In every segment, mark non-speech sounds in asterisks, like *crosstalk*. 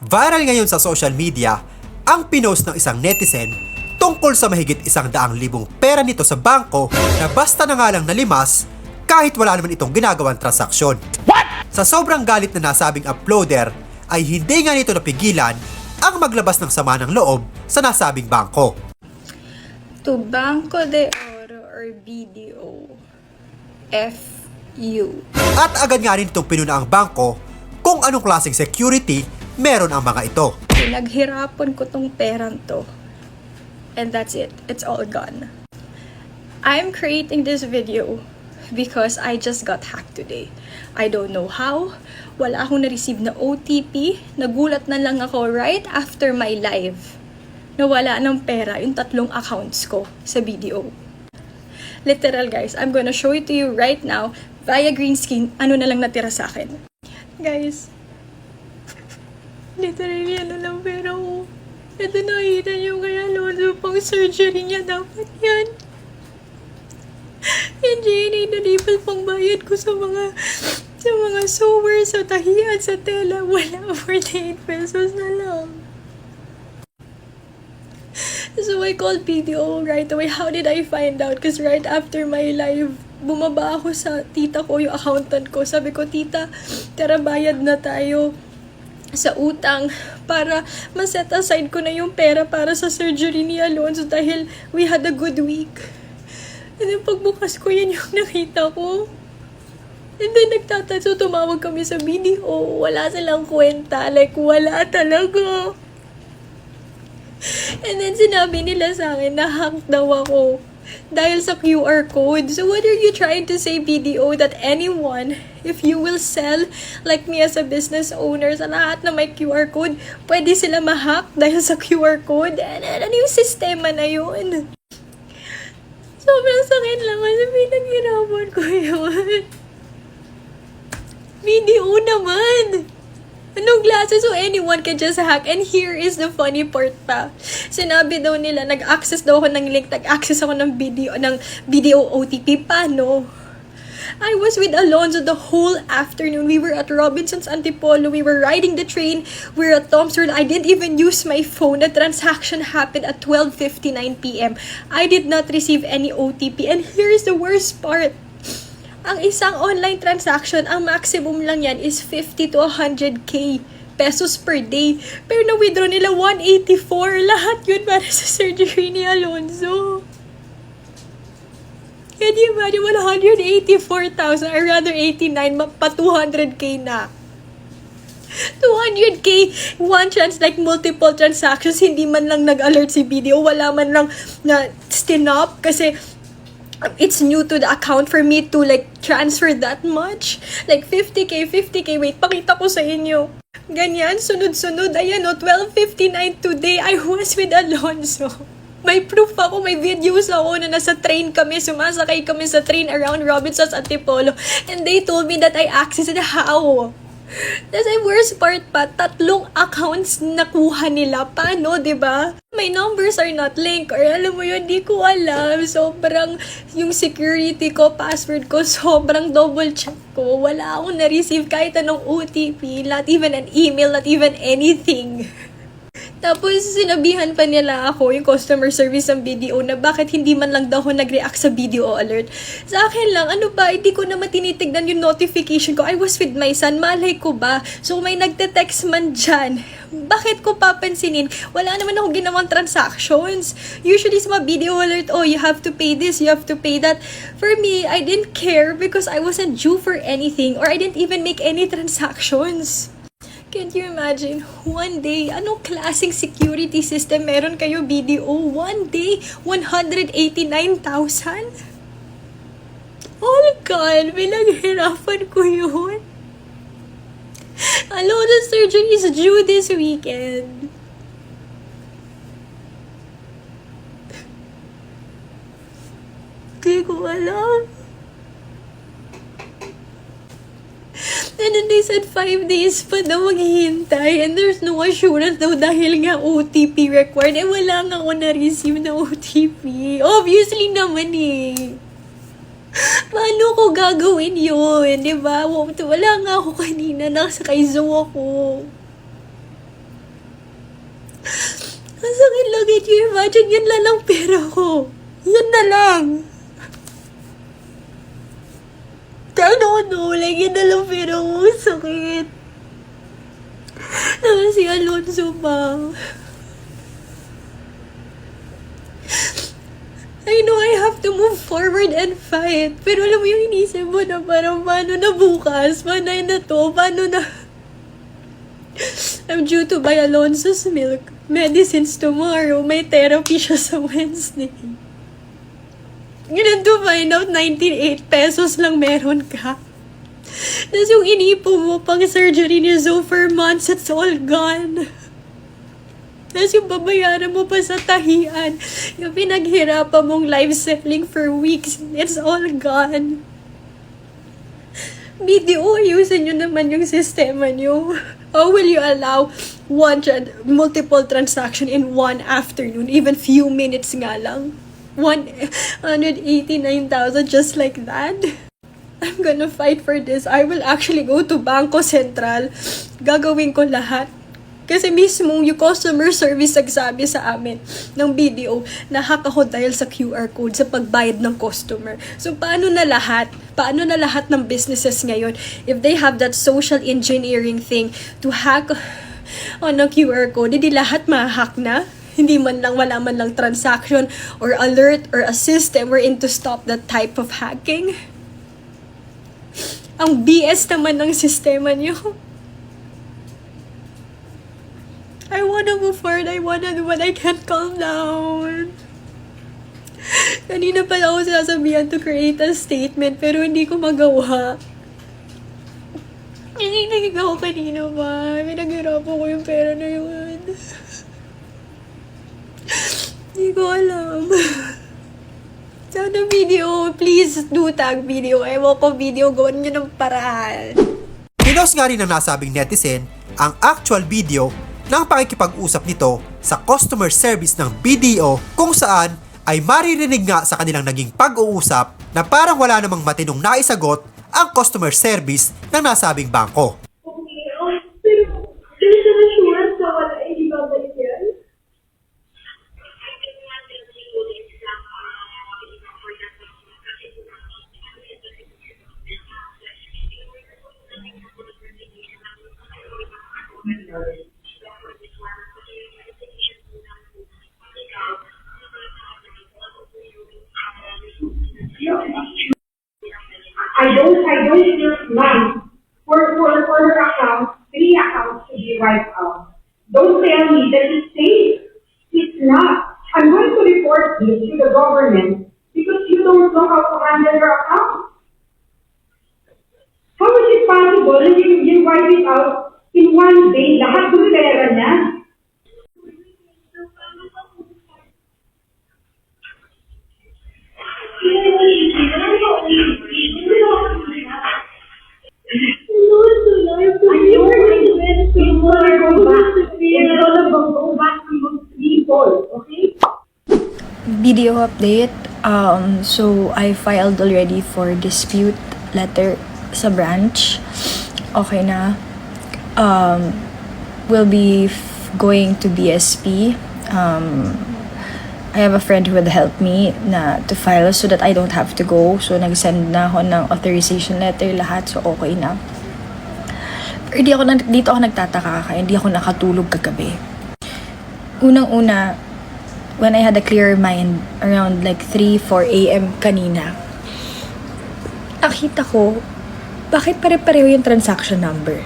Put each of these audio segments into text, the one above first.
Viral ngayon sa social media ang pinost ng isang netizen tungkol sa mahigit isang daang libong pera nito sa bangko na basta na nga lang nalimas kahit wala naman itong ginagawang transaksyon. Sa sobrang galit na nasabing uploader ay hindi nga nito napigilan ang maglabas ng sama ng loob sa nasabing bangko. to Banco de Oro or BDO. FU. At agad nga rin itong pinuna ang bangko kung anong klaseng security meron ang mga ito. Pinaghirapan ko tong perang to. And that's it. It's all gone. I'm creating this video because I just got hacked today. I don't know how. Wala akong na-receive na OTP. Nagulat na lang ako right after my live. Nawala ng pera yung tatlong accounts ko sa BDO. Literal guys, I'm gonna show it to you right now via green screen ano na lang natira sa akin. Guys, literally ano lang pera ko. Ito nakita niyo kaya Alonzo pang surgery niya dapat yan. Yung Jenny, nanipal pang bayad ko sa mga sa mga sewer, sa tahiyan, sa tela. Wala, *laughs* 48 pesos na lang. So I called BDO right away. How did I find out? Because right after my live, bumaba ako sa tita ko, yung accountant ko. Sabi ko, tita, tara bayad na tayo sa utang para ma-set aside ko na yung pera para sa surgery ni Alonzo dahil we had a good week. And then pagbukas ko, yan yung nakita ko. And then nagtatanso, tumawag kami sa BDO. Wala silang kwenta. Like, wala talaga. And then sinabi nila sa akin na hack daw ako dahil sa QR code. So what are you trying to say, BDO, that anyone, if you will sell, like me as a business owner, sa lahat na may QR code, pwede sila ma-hack dahil sa QR code? And, and ano yung sistema na yun? Sobrang sakit lang kasi pinaghirapan ko yun. *laughs* BDO naman! Anong klase? So anyone can just hack. And here is the funny part pa. Sinabi daw nila, nag-access daw ako ng link, nag-access ako ng video, ng video OTP. Paano? I was with Alonzo the whole afternoon. We were at Robinson's Antipolo. We were riding the train. We were at Tom's World. I didn't even use my phone. The transaction happened at 12.59 p.m. I did not receive any OTP. And here's the worst part. Ang isang online transaction, ang maximum lang yan is 50 to 100k pesos per day. Pero na-withdraw nila 184. *laughs* Lahat yun para sa surgery ni Alonzo. Can you imagine 184,000 or rather 89 ma- pa 200k na. 200k, one chance like multiple transactions, hindi man lang nag-alert si video, wala man lang na stinop kasi it's new to the account for me to like transfer that much. Like 50k, 50k, wait, pakita ko sa inyo. Ganyan, sunod-sunod. Ayan o, 12.59 today, I was with Alonzo. May proof ako, may videos ako na nasa train kami, sumasakay kami sa train around Robinson's Antipolo. And they told me that I accessed how. That's the worst part pa, tatlong accounts nakuha nila. Paano, ba? My numbers are not linked or alam mo yun, di ko alam. Sobrang yung security ko, password ko, *laughs* sobrang double check ko. Wala akong na-receive kahit anong OTP, not even an email, not even anything. Tapos, sinabihan pa nila ako, yung customer service ng BDO, na bakit hindi man lang daw ako nag-react sa BDO alert. Sa akin lang, ano ba, hindi ko naman tinitignan yung notification ko. I was with my son, malay ko ba? So, may nagte-text man dyan. Bakit ko papansinin? Wala naman ako ginawang transactions. Usually sa mga BDO alert, oh, you have to pay this, you have to pay that. For me, I didn't care because I wasn't due for anything or I didn't even make any transactions. Can't you imagine? One day, anong klaseng security system meron kayo BDO? One day, 189,000? Oh God, pinaghirapan ko yun. Hello, the surgery is due this weekend. Di ko alam. And then they said 5 days pa daw maghihintay and there's no assurance daw dahil nga OTP required. Eh wala nga ako na-receive na OTP. Obviously naman eh. Paano ko gagawin yun? Di ba? Wala nga ako kanina. Nakasakay zoo ako. Ang sakit lang. Eh. Can you imagine? Yan lang lang pera ko. Yan na lang. Don't know. Like, yan na lang pera ko. Sakit. Tapos si Alonso pa. I know I have to move forward and fight. Pero alam mo yung inisip mo na parang paano na bukas? Paano na to? Paano na... I'm due to buy Alonso's milk. Medicines tomorrow. May therapy siya sa Wednesday. Ganun find out 98 pesos lang meron ka. Tapos yung inipo mo pang surgery ni Zoe for months, it's all gone. Tapos yung babayaran mo pa sa tahian, yung pinaghirapan mong live selling for weeks, it's all gone. BDO, ayusin nyo naman yung sistema nyo. How will you allow one multiple transaction in one afternoon, even few minutes nga lang? 189,000 just like that? I'm gonna fight for this. I will actually go to Bangko Sentral. Gagawin ko lahat. Kasi mismo yung customer service nagsabi sa amin ng BDO na hack ako dahil sa QR code sa pagbayad ng customer. So paano na lahat? Paano na lahat ng businesses ngayon if they have that social engineering thing to hack on a QR code, hindi lahat ma-hack na? Hindi man lang wala man lang transaction or alert or a system wherein to stop that type of hacking. Ang BS naman ng sistema niyo. I wanna move forward. I wanna do but I can't calm down. Kanina pala ako sinasabihan to create a statement pero hindi ko magawa. Nanginagig ako kanina ba? Pinaghirapan ko yung pera na yun. Hindi ko alam. Sana video, please do tag video. Ewan ko video, gawin nyo ng paraan. Pinost nga rin ng nasabing netizen ang actual video ng pakikipag-usap nito sa customer service ng BDO kung saan ay maririnig nga sa kanilang naging pag-uusap na parang wala namang matinong naisagot ang customer service ng nasabing bangko. Video update. Um, so, I filed already for dispute letter sa branch. Okay na. Um, we'll be going to BSP. Um, I have a friend who would help me na to file so that I don't have to go. So, nag-send na ako ng authorization letter lahat. So, okay na. Pero di ako, na- dito ako nagtataka kaya hindi ako nakatulog kagabi. Unang-una, when I had a clear mind around like 3, 4 a.m. kanina, nakita ko, bakit pare-pareho yung transaction number?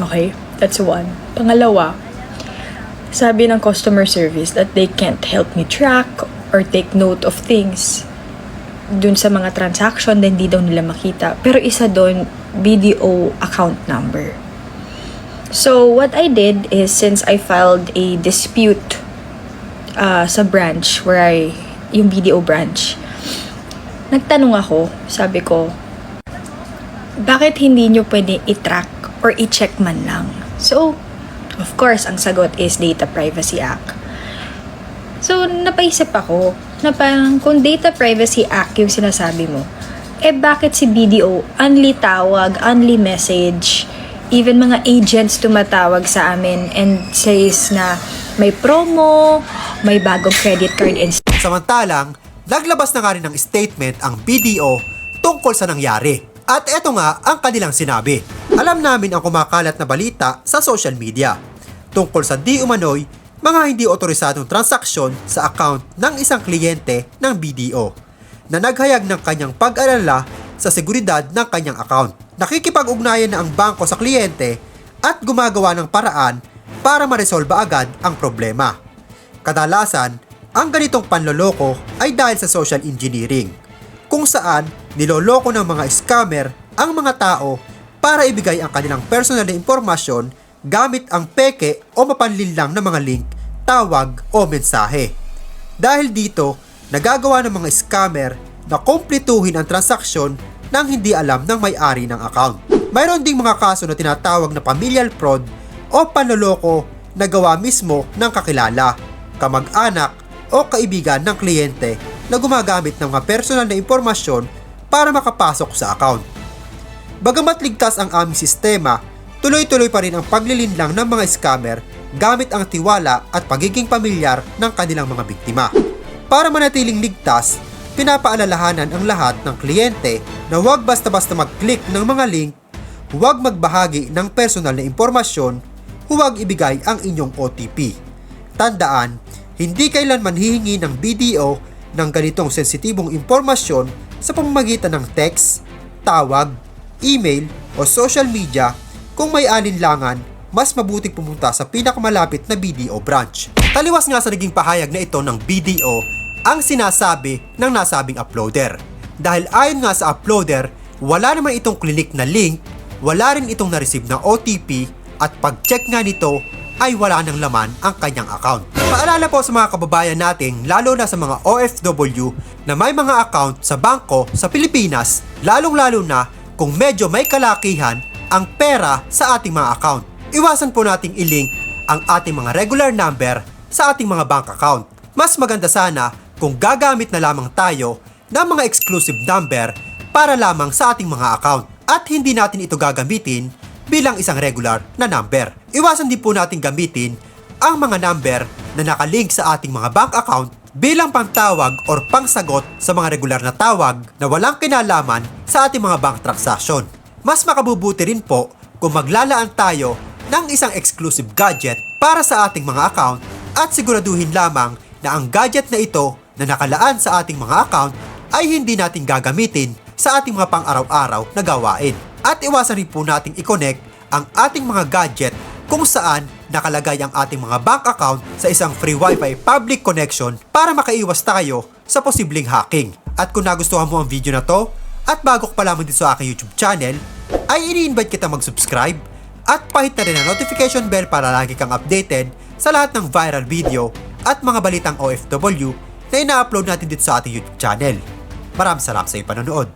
Okay? That's one. Pangalawa, sabi ng customer service that they can't help me track or take note of things dun sa mga transaction na hindi daw nila makita. Pero isa doon, BDO account number. So, what I did is since I filed a dispute uh, sa branch where I, yung BDO branch, nagtanong ako, sabi ko, bakit hindi nyo pwede i-track or i-check man lang? So, of course, ang sagot is Data Privacy Act. So, napaisip ako na parang kung Data Privacy Act yung sinasabi mo, eh bakit si BDO, only tawag, only message, even mga agents tumatawag sa amin and says na may promo may bagong credit card and Samantalang, naglabas na nga rin ng statement ang BDO tungkol sa nangyari. At eto nga ang kanilang sinabi. Alam namin ang kumakalat na balita sa social media tungkol sa di umano'y mga hindi otorisadong transaksyon sa account ng isang kliyente ng BDO na naghayag ng kanyang pag-alala sa seguridad ng kanyang account. Nakikipag-ugnayan na ang bangko sa kliyente at gumagawa ng paraan para maresolba agad ang problema. Kadalasan, ang ganitong panloloko ay dahil sa social engineering, kung saan niloloko ng mga scammer ang mga tao para ibigay ang kanilang personal na impormasyon gamit ang peke o mapanlinlang na mga link, tawag o mensahe. Dahil dito, nagagawa ng mga scammer na kumpletuhin ang transaksyon nang hindi alam ng may-ari ng account. Mayroon ding mga kaso na tinatawag na familial fraud o panloloko na gawa mismo ng kakilala, kamag-anak o kaibigan ng kliyente na gumagamit ng mga personal na impormasyon para makapasok sa account. Bagamat ligtas ang aming sistema, tuloy-tuloy pa rin ang paglilinlang ng mga scammer gamit ang tiwala at pagiging pamilyar ng kanilang mga biktima. Para manatiling ligtas, pinapaalalahanan ang lahat ng kliyente na huwag basta-basta mag-click ng mga link, huwag magbahagi ng personal na impormasyon, huwag ibigay ang inyong OTP. Tandaan, hindi kailanman hihingi ng BDO ng ganitong sensitibong impormasyon sa pamamagitan ng text, tawag, email o social media kung may alinlangan mas mabuting pumunta sa pinakamalapit na BDO branch. Taliwas nga sa naging pahayag na ito ng BDO ang sinasabi ng nasabing uploader. Dahil ayon nga sa uploader, wala naman itong klinik na link, wala rin itong na-receive na OTP at pag-check nga nito ay wala nang laman ang kanyang account. Paalala po sa mga kababayan nating lalo na sa mga OFW na may mga account sa bangko sa Pilipinas, lalong-lalo na kung medyo may kalakihan ang pera sa ating mga account. Iwasan po nating i-link ang ating mga regular number sa ating mga bank account. Mas maganda sana kung gagamit na lamang tayo ng mga exclusive number para lamang sa ating mga account at hindi natin ito gagamitin bilang isang regular na number. Iwasan din po natin gamitin ang mga number na nakalink sa ating mga bank account bilang pangtawag or pangsagot sa mga regular na tawag na walang kinalaman sa ating mga bank transaction. Mas makabubuti rin po kung maglalaan tayo ng isang exclusive gadget para sa ating mga account at siguraduhin lamang na ang gadget na ito na nakalaan sa ating mga account ay hindi natin gagamitin sa ating mga pang-araw-araw na gawain. At iwasan rin po nating i-connect ang ating mga gadget kung saan nakalagay ang ating mga bank account sa isang free wifi public connection para makaiwas tayo sa posibleng hacking. At kung nagustuhan mo ang video na to, at bago pa lamang dito sa aking YouTube channel, ay ini-invite kita mag-subscribe at pahit na rin ang notification bell para lagi kang updated sa lahat ng viral video at mga balitang OFW na ina-upload natin dito sa ating YouTube channel. Maraming salamat sa iyong panonood.